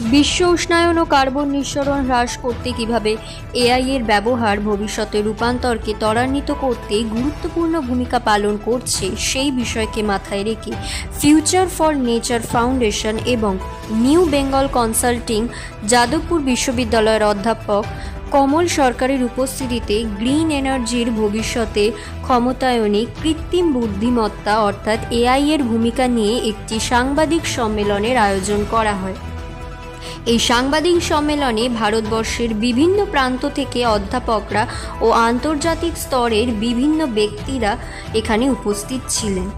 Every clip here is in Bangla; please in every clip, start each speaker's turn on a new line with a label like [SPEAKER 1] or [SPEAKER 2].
[SPEAKER 1] বিশ্ব উষ্ণায়ন ও কার্বন নিঃসরণ হ্রাস করতে কীভাবে এআই এর ব্যবহার ভবিষ্যতে রূপান্তরকে ত্বরান্বিত করতে গুরুত্বপূর্ণ ভূমিকা পালন করছে, সেই বিষয়কে মাথায় রেখে ফিউচার ফর নেচার ফাউন্ডেশন এবং নিউ বেঙ্গল কনসাল্টিং যাদবপুর বিশ্ববিদ্যালয়ের অধ্যাপক কমল সরকারের উপস্থিতিতে গ্রিন এনার্জির ভবিষ্যতে ক্ষমতায়নে কৃত্রিম বুদ্ধিমত্তা অর্থাৎ এআই এর ভূমিকা নিয়ে একটি সাংবাদিক সম্মেলনের আয়োজন করা হয়। এই সাংবাদিক সম্মেলনে ভারতবর্ষের বিভিন্ন প্রান্ত থেকে অধ্যাপকরা ও আন্তর্জাতিক স্তরের বিভিন্ন ব্যক্তিরা এখানে উপস্থিত ছিলেন।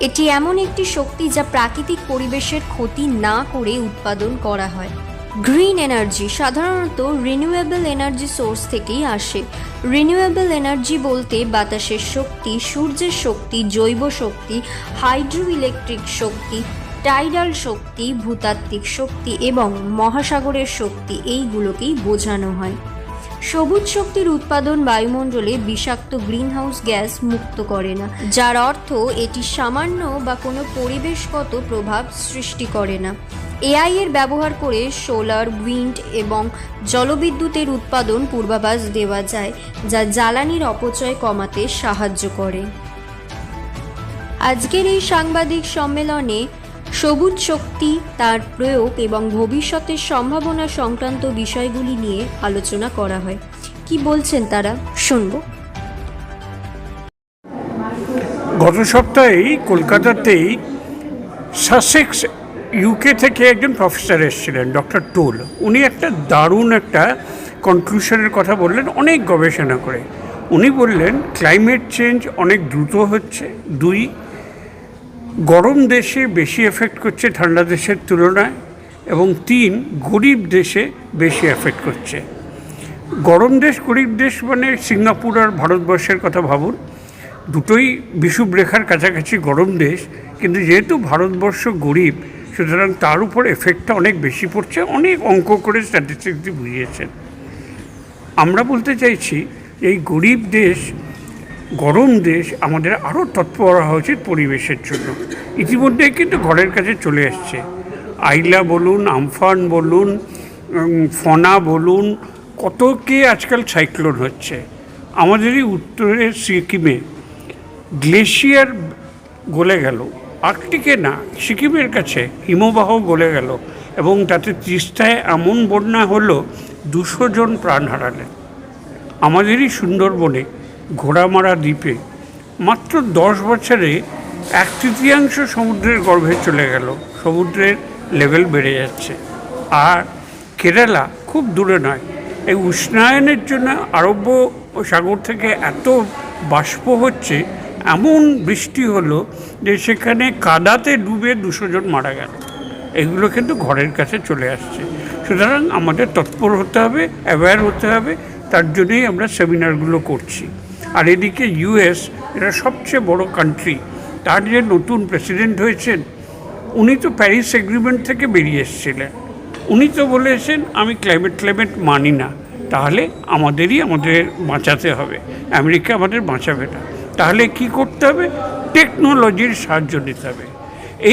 [SPEAKER 1] এটি এমন একটি শক্তি যা প্রাকৃতিক পরিবেশের ক্ষতি না করে উৎপাদন করা হয়। গ্রিন এনার্জি সাধারণত রিনিউয়েবল এনার্জি সোর্স থেকেই আসে। রিনিউয়েবল এনার্জি বলতে বাতাসের শক্তি, সূর্যের শক্তি, জৈব শক্তি হাইড্রো ইলেকট্রিক শক্তি টাইডাল শক্তি, ভূতাত্ত্বিক শক্তি এবং মহাসাগরের শক্তি, এইগুলোকেই বোঝানো হয়। সবুজ শক্তির উৎপাদন বায়ুমণ্ডলে বিষাক্ত গ্রিনহাউস গ্যাস মুক্ত করে না, যার অর্থ এটি সামান্য বা কোনো পরিবেশগত প্রভাব সৃষ্টি করে না। এআই এর ব্যবহার করে সোলার, উইন্ড এবং জলবিদ্যুতের উৎপাদন পূর্বাভাস দেওয়া যায়, যা জ্বালানির অপচয় কমাতে সাহায্য করে। আজকের এই সাংবাদিক সম্মেলনে সবুজ শক্তি, তার প্রয়োগ এবং ভবিষ্যতের সম্ভাবনা সংক্রান্ত বিষয়গুলি নিয়ে আলোচনা করা হয়। কি বলছেন তারা? শুনব।
[SPEAKER 2] গত সপ্তাহেই কলকাতাতেই সাসেক্স ইউকে থেকে একজন প্রফেসর এসেছিলেন, ডক্টর টোল। উনি একটা দারুণ একটা কনক্লুশনের কথা বললেন, অনেক গবেষণা করে। উনি বললেন ক্লাইমেট চেঞ্জ অনেক দ্রুত হচ্ছে। দুই গরম দেশে বেশি এফেক্ট করছে ঠান্ডা দেশের তুলনায় এবং তিন, গরিব দেশে বেশি এফেক্ট করছে। গরম দেশ, গরিব দেশ মানে সিঙ্গাপুর আর ভারতবর্ষের কথা ভাবুন। দুটোই বিষুব রেখার কাছাকাছি গরম দেশ, কিন্তু যেহেতু ভারতবর্ষ গরিব, সুতরাং তার উপর এফেক্টটা অনেক বেশি পড়ছে, অনেক অঙ্ক করে স্ট্যাটিস্টিক্স বুঝিয়েছেন। আমরা বলতে চাইছি, এই গরিব দেশ গরম দেশ আমাদের আরও তৎপর হওয়া উচিত পরিবেশের জন্য। ইতিমধ্যে কিন্তু ঘরের কাছে চলে এসছে। আইলা বলুন, আমফান বলুন ফনা বলুন, কত কে আজকাল সাইক্লোন হচ্ছে। আমাদেরই উত্তরের সিকিমে গ্লেশিয়ার গলে গেল, আর্কটিকে না, সিকিমের কাছে হিমবাহ গলে গেল এবং তাতে তিস্তায় এমন বন্যা হলো, দুশো জন প্রাণ হারালেন আমাদেরই সুন্দরবনে ঘোড়ামারা দ্বীপে মাত্র দশ বছরে এক তৃতীয়াংশ সমুদ্রের গর্ভে চলে গেল। সমুদ্রের লেভেল বেড়ে যাচ্ছে। আর কেরালা খুব দূরে নয়। এই উষ্ণায়নের জন্য আরব্য সাগর থেকে এত বাষ্প হচ্ছে, এমন বৃষ্টি হলো যে সেখানে কাদাতে ডুবে দুশো জন মারা গেল। এগুলো কিন্তু ঘরের কাছে চলে আসছে। সুতরাং আমাদের তৎপর হতে হবে অ্যাওয়্যার হতে হবে। তার জন্যই আমরা সেমিনারগুলো করছি। আর এদিকে ইউএস এটা সবচেয়ে বড় কান্ট্রি তার যে নতুন প্রেসিডেন্ট হয়েছেন, উনি তো প্যারিস এগ্রিমেন্ট থেকে বেরিয়ে এসেছিলেন। উনি তো বলেছেন, আমি ক্লাইমেট ক্লাইমেট মানি না। তাহলে আমাদেরই আমাদের বাঁচাতে হবে। আমেরিকা আমাদের বাঁচাবে না। তাহলে কি করতে হবে? টেকনোলজির সাহায্য নিতে হবে।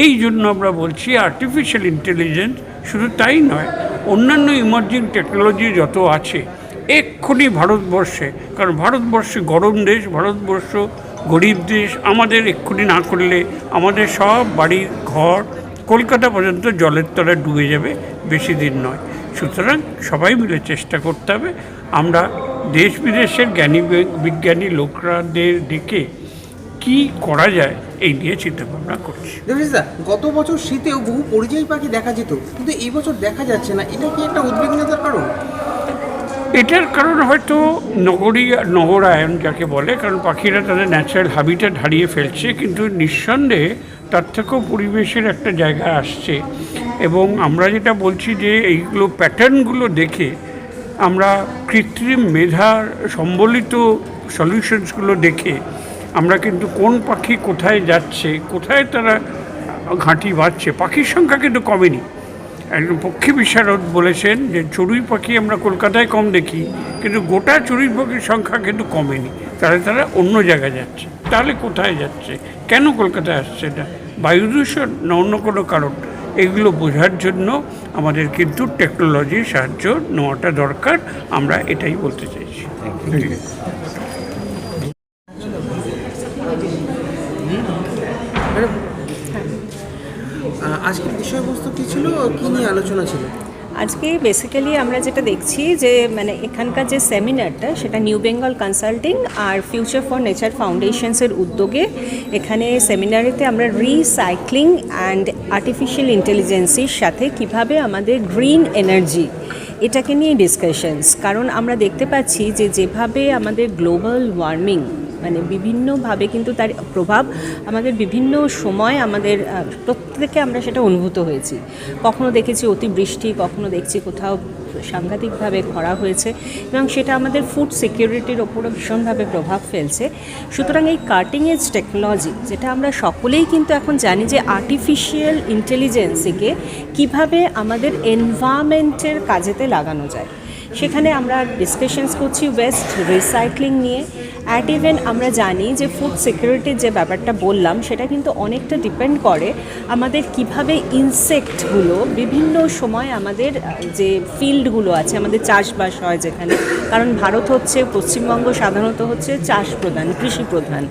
[SPEAKER 2] এই জন্য আমরা বলছি আর্টিফিশিয়াল ইন্টেলিজেন্স শুধু তাই নয়, অন্যান্য ইমার্জিং টেকনোলজি যত আছে এক্ষুনি ভারতবর্ষে, কারণ ভারতবর্ষে গরম দেশ, ভারতবর্ষ গরিব দেশ, আমাদের এক্ষুনি না করলে আমাদের সব বাড়ি, ঘর কলকাতা পর্যন্ত জলের তলায় ডুবে যাবে, বেশি দিন নয়। সুতরাং সবাই মিলে চেষ্টা করতে হবে। আমরা দেশ বিদেশের জ্ঞানী বিজ্ঞানী লোকরাদের ডেকে কি করা যায় এই নিয়ে চিন্তা ভাবনা
[SPEAKER 3] করছি। গত বছর শীতেও বহু পরিযায়ী পাখি দেখা যেত, কিন্তু এই বছর দেখা যাচ্ছে না। এটা কি একটা উদ্বিগ্নতার কারণ?
[SPEAKER 2] এটার কারণ হয়তো নগরী নগরায়ন যাকে বলে, কারণ পাখিরা তাদের ন্যাচারাল হাবিটাট হারিয়ে ফেলছে, কিন্তু নিঃসন্দেহে তার থেকেও পরিবেশের একটা জায়গা আসছে। এবং আমরা যেটা বলছি যে এইগুলো প্যাটার্নগুলো দেখে আমরা কৃত্রিম মেধার সম্বলিত সলিউশনসগুলো দেখে আমরা কিন্তু কোন পাখি কোথায় যাচ্ছে, কোথায় তারা ঘাঁটি বাঁধছে, পাখির সংখ্যা কিন্তু কমেনি। একজন পক্ষী বিশারদ বলেছেন যে চড়ুই পাখি আমরা কলকাতায় কম দেখি কিন্তু গোটা চড়ুই পাখির সংখ্যা কিন্তু কমেনি। তাহলে তারা অন্য জায়গায় যাচ্ছে। তাহলে কোথায় যাচ্ছে? কেন কলকাতায় আসছে এটা? বায়ু দূষণ না অন্য কোনো কারণ? এগুলো বোঝার জন্য আমাদের কিন্তু টেকনোলজির সাহায্য নেওয়াটা দরকার। আমরা এটাই বলতে চাইছি।
[SPEAKER 3] আজকের বিষয়বস্তু কি ছিল? কি নিয়ে আলোচনা ছিল?
[SPEAKER 4] আজকে বেসিক্যালি আমরা যেটা দেখছি যে মানে এখানকার যে সেমিনারটা, সেটা নিউ বেঙ্গল কনসাল্টিং আর ফিউচার ফর নেচার ফাউন্ডেশনসের উদ্যোগে এখানে সেমিনারেতে আমরা রিসাইক্লিং অ্যান্ড আর্টিফিশিয়াল ইন্টেলিজেন্সির সাথে কীভাবে আমাদের গ্রিন এনার্জি এটাকে নিয়ে ডিসকাশনস কারণ আমরা দেখতে পাচ্ছি যে, যেভাবে আমাদের গ্লোবাল ওয়ার্মিং মানে বিভিন্নভাবে কিন্তু তার প্রভাব আমাদের বিভিন্ন সময় আমাদের প্রত্যেকে আমরা সেটা অনুভূত হয়েছি। কখনো দেখেছি অতিবৃষ্টি, কখনো দেখছি কোথাও সাংঘাতিকভাবে খরা হয়েছে এবং সেটা আমাদের ফুড সিকিউরিটির ওপরও ভীষণভাবে প্রভাব ফেলছে। সুতরাং এই কাটিং এজ টেকনোলজি যেটা আমরা সকলেই কিন্তু এখন জানি যে আর্টিফিশিয়াল ইন্টেলিজেন্সিকে কীভাবে আমাদের এনভায়রনমেন্টের কাজেতে লাগানো যায়। সেখানে আমরা ডিসকাশনস করছি ওয়েস্ট রিসাইক্লিং নিয়ে অ্যাট ইভেন আমরা জানি যে ফুড সিকিউরিটির যে ব্যাপারটা বললাম, সেটা কিন্তু অনেকটা ডিপেন্ড করে আমাদের কীভাবে ইনসেক্টগুলো বিভিন্ন সময় আমাদের যে ফিল্ডগুলো আছে, আমাদের চাষবাস হয় যেখানে। কারণ ভারত হচ্ছে, পশ্চিমবঙ্গ সাধারণত হচ্ছে চাষ প্রধান, কৃষি প্রধান।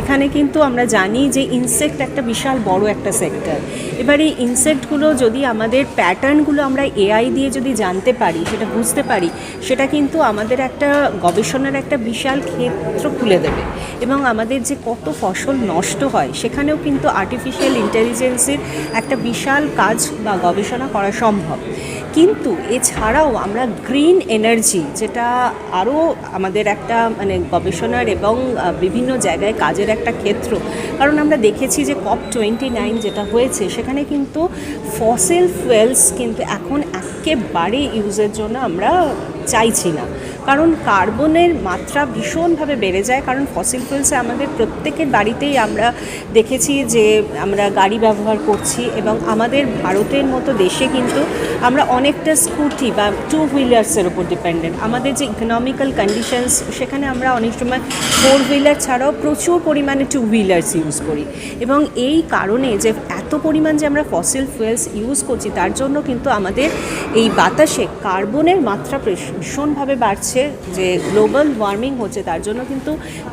[SPEAKER 4] এখানে কিন্তু আমরা জানি যে ইনসেক্ট একটা বিশাল বড় একটা সেক্টর এবার এই ইনসেক্টগুলো যদি আমাদের প্যাটার্নগুলো আমরা এআই দিয়ে যদি জানতে পারি, সেটা বুঝতে পারি, সেটা কিন্তু আমাদের একটা গবেষণার একটা বিশাল ক্ষেত্র খুলে দেবে। এবং আমাদের যে কত ফসল নষ্ট হয়, সেখানেও কিন্তু আর্টিফিশিয়াল ইন্টেলিজেন্সের একটা বিশাল কাজ বা গবেষণা করা সম্ভব। কিন্তু এছাড়াও আমরা গ্রিন এনার্জি যেটা আরও আমাদের একটা মানে গবেষণার এবং বিভিন্ন জায়গায় কাজের একটা ক্ষেত্র। কারণ আমরা দেখেছি যে কপ টোয়েন্টি নাইন যেটা হয়েছে, সেখানে কিন্তু ফসিল ফুয়েলস কিন্তু এখন একেবারে ইউজের জন্য আমরা চাইছি না। কারণ কার্বনের মাত্রা ভীষণভাবে বেড়ে যায়, কারণ ফসিল ফুয়েলসে আমাদের প্রত্যেকের বাড়িতেই আমরা দেখেছি যে আমরা গাড়ি ব্যবহার করছি এবং আমাদের ভারতের মতো দেশে কিন্তু আমরা অনেকটা স্কুটি বা টু হুইলার্সের উপর ডিপেন্ডেন্ট আমাদের যে ইকোনমিক্যাল কন্ডিশনস সেখানে আমরা অনেক সময় ফোর হুইলার ছাড়াও প্রচুর পরিমাণে টু হুইলার্স ইউজ করি। এবং এই কারণে যে পরিমাণ যে আমরা ফসিল ফুয়েলস ইউজ করছি, তার জন্য কিন্তু আমাদের এই বাতাসে কার্বনের মাত্রা ভীষণভাবে বাড়ছে, যে গ্লোবাল ওয়ার্মিং হচ্ছে, তার জন্য কিন্তু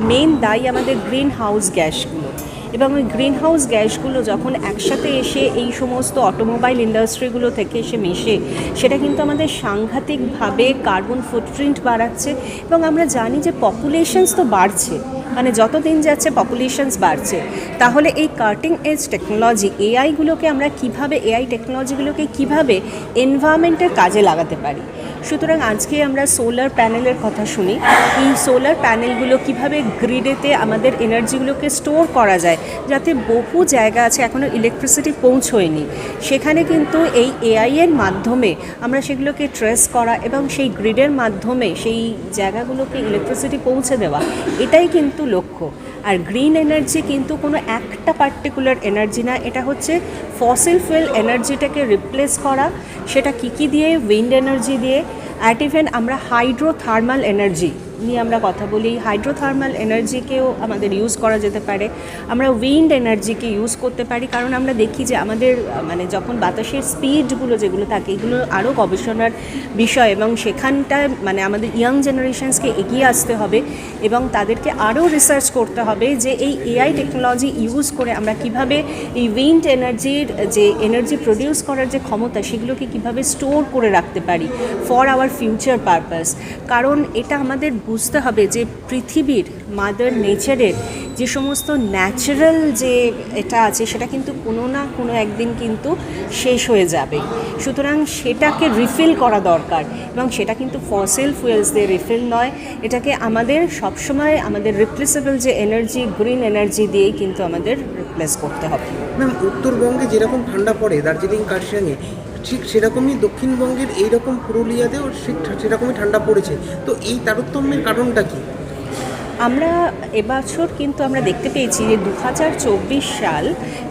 [SPEAKER 4] মেন দায়ী আমাদের গ্রিন হাউস গ্যাসগুলো এবং ওই গ্রিন হাউস গ্যাসগুলো যখন একসাথে এসে এই সমস্ত অটোমোবাইল ইন্ডাস্ট্রিগুলো থেকে এসে মেশে, সেটা কিন্তু আমাদের সাংঘাতিকভাবে কার্বন ফুটপ্রিন্ট বাড়াচ্ছে এবং আমরা জানি যে পপুলেশনস তো বাড়ছে। মানে যত দিন যাচ্ছে পপুলেশনস বাড়ছে। তাহলে এই কার্টিং এজ টেকনোলজি এআইগুলোকে আমরা কীভাবে এআই টেকনোলজিগুলোকে কীভাবে এনভায়রনমেন্টের কাজে লাগাতে পারি? সুতরাং আজকে আমরা সোলার প্যানেলের কথা শুনি। এই সোলার প্যানেলগুলো কীভাবে গ্রিডেতে আমাদের এনার্জিগুলোকে স্টোর করা যায়, যাতে বহু জায়গা আছে এখনও ইলেকট্রিসিটি পৌঁছয়নি। সেখানে কিন্তু এই এআই এর মাধ্যমে আমরা সেগুলোকে ট্রেস করা এবং সেই গ্রিডের মাধ্যমে সেই জায়গাগুলোকে ইলেকট্রিসিটি পৌঁছে দেওয়া, এটাই কিন্তু লক্ষ্য। আর গ্রিন এনার্জি কিন্তু কোনো একটা পার্টিকুলার এনার্জি না, এটা হচ্ছে ফসিল ফুয়েল এনার্জিটাকে রিপ্লেস করা। সেটা কী কী দিয়ে? উইন্ড এনার্জি দিয়ে। অ্যাট ইভেন আমরা হাইড্রোথার্মাল এনার্জি। নিয়ে আমরা কথা বলি। হাইড্রোথার্মাল এনার্জিকেও আমাদের ইউজ করা যেতে পারে। আমরা উইন্ড এনার্জিকে ইউজ করতে পারি। কারণ আমরা দেখি যে আমাদের মানে যখন বাতাসের স্পিডগুলো যেগুলো থাকে, এগুলো আরও গবেষণার বিষয় এবং সেখানটায় মানে আমাদের ইয়াং জেনারেশনসকে এগিয়ে আসতে হবে এবং তাদেরকে আরও রিসার্চ করতে হবে যে এই এআই টেকনোলজি ইউজ করে আমরা কীভাবে এই উইন্ড এনার্জির যে এনার্জি প্রডিউস করার যে ক্ষমতা, সেগুলোকে কীভাবে স্টোর করে রাখতে পারি ফর আওয়ার ফিউচার পারপাস কারণ এটা আমাদের বুঝতে হবে যে পৃথিবীর মাদার নেচারের যে সমস্ত ন্যাচারাল যে এটা আছে, সেটা কিন্তু কোনো না কোনো একদিন কিন্তু শেষ হয়ে যাবে। সুতরাং সেটাকে রিফিল করা দরকার এবং সেটা কিন্তু ফসিল ফুয়েলস দিয়ে রিফিল নয়। এটাকে আমাদের সবসময় আমাদের রিপ্লেসেবল যে এনার্জি গ্রিন এনার্জি দিয়েই কিন্তু আমাদের রিপ্লেস করতে হবে।
[SPEAKER 3] ম্যাম উত্তরবঙ্গে যেরকম ঠান্ডা পড়ে, দার্জিলিং, কার্শিয়াংয়ে ঠিক সেরকমই দক্ষিণবঙ্গের এইরকম পুরুলিয়াতেও ঠিক সেরকমই ঠান্ডা পড়েছে। তো এই তারতম্যের কারণটা কি?
[SPEAKER 4] আমরা এবছর কিন্তু আমরা দেখতে পেয়েছি যে দু হাজার চব্বিশ সাল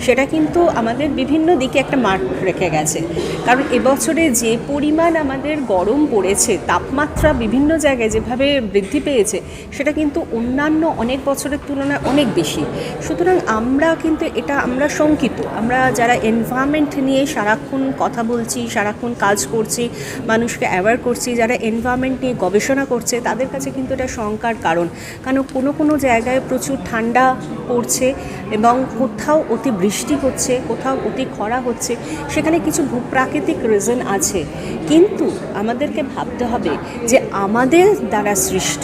[SPEAKER 4] সেটা কিন্তু আমাদের বিভিন্ন দিকে একটা মার্ক রেখে গেছে। কারণ এবছরে যে পরিমাণ আমাদের গরম পড়েছে, তাপমাত্রা বিভিন্ন জায়গায় যেভাবে বৃদ্ধি পেয়েছে, সেটা কিন্তু অন্যান্য অনেক বছরের তুলনায় অনেক বেশি। সুতরাং আমরা কিন্তু এটা আমরা শঙ্কিত। আমরা যারা এনভায়রনমেন্ট নিয়ে সারাক্ষণ কথা বলছি, সারাক্ষণ কাজ করছি, মানুষকে অ্যাওয়ার করছি, যারা এনভায়রনমেন্ট নিয়ে গবেষণা করছে, তাদের কাছে কিন্তু এটা শঙ্কার কারণ। কারণ কোনো কোনো জায়গায় প্রচুর ঠান্ডা পড়ছে এবং কোথাও অতি বৃষ্টি হচ্ছে, কোথাও অতি খরা হচ্ছে, সেখানে কিছু ভূপ্রাকৃতিক রিজন আছে। কিন্তু আমাদেরকে ভাবতে হবে যে আমাদের দ্বারা সৃষ্ট,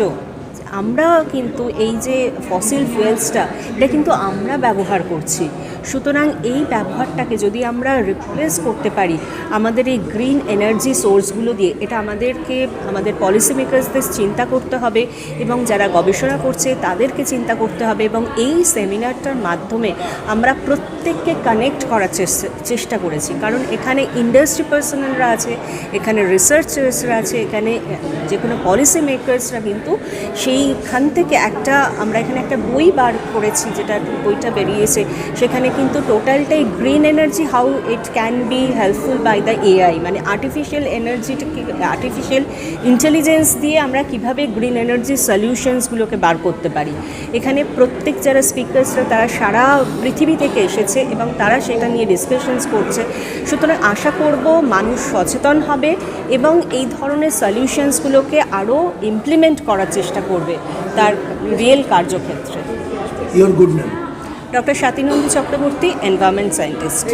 [SPEAKER 4] আমরা কিন্তু এই যে ফসিল ফুয়েলসটা এটা কিন্তু আমরা ব্যবহার করছি। সুতরাং এই ব্যবহারটাকে যদি আমরা রিপ্লেস করতে পারি, আমাদের এই গ্রিন এনার্জি সোর্সগুলো দিয়ে, এটা আমাদেরকে, আমাদের পলিসি মেকার্সদের চিন্তা করতে হবে এবং যারা গবেষণা করছে তাদেরকে চিন্তা করতে হবে এবং এই সেমিনারটার মাধ্যমে আমরা প্রত্যেককে কানেক্ট করার চেষ্টা করেছি। কারণ এখানে ইন্ডাস্ট্রি পার্সোনালরা আছে, এখানে রিসার্চার্সরা আছে, এখানে যে কোনো পলিসি মেকার্সরা কিন্তু সেইখান থেকে একটা, আমরা এখানে একটা বই বার করেছি, যেটা বইটা বেরিয়েছে, সেখানে কিন্তু টোটালটাই green energy how it can be helpful by the AI মানে আর্টিফিশিয়াল এনার্জিটাকে আর্টিফিশিয়াল ইন্টেলিজেন্স দিয়ে আমরা কীভাবে গ্রিন এনার্জি সলিউশনসগুলোকে বার করতে পারি। এখানে প্রত্যেক যারা স্পিকার্সরা তারা সারা পৃথিবী থেকে এসেছে এবং তারা সেটা নিয়ে ডিসকাশনস করছে। সুতরাং আশা করব মানুষ সচেতন হবে এবং এই ধরনের সলিউশনসগুলোকে আরও ইমপ্লিমেন্ট করার চেষ্টা করবে তার রিয়েল কার্যক্ষেত্রে।
[SPEAKER 5] Your good name.
[SPEAKER 4] Doctor Swati Nandi Chakraborty environment scientist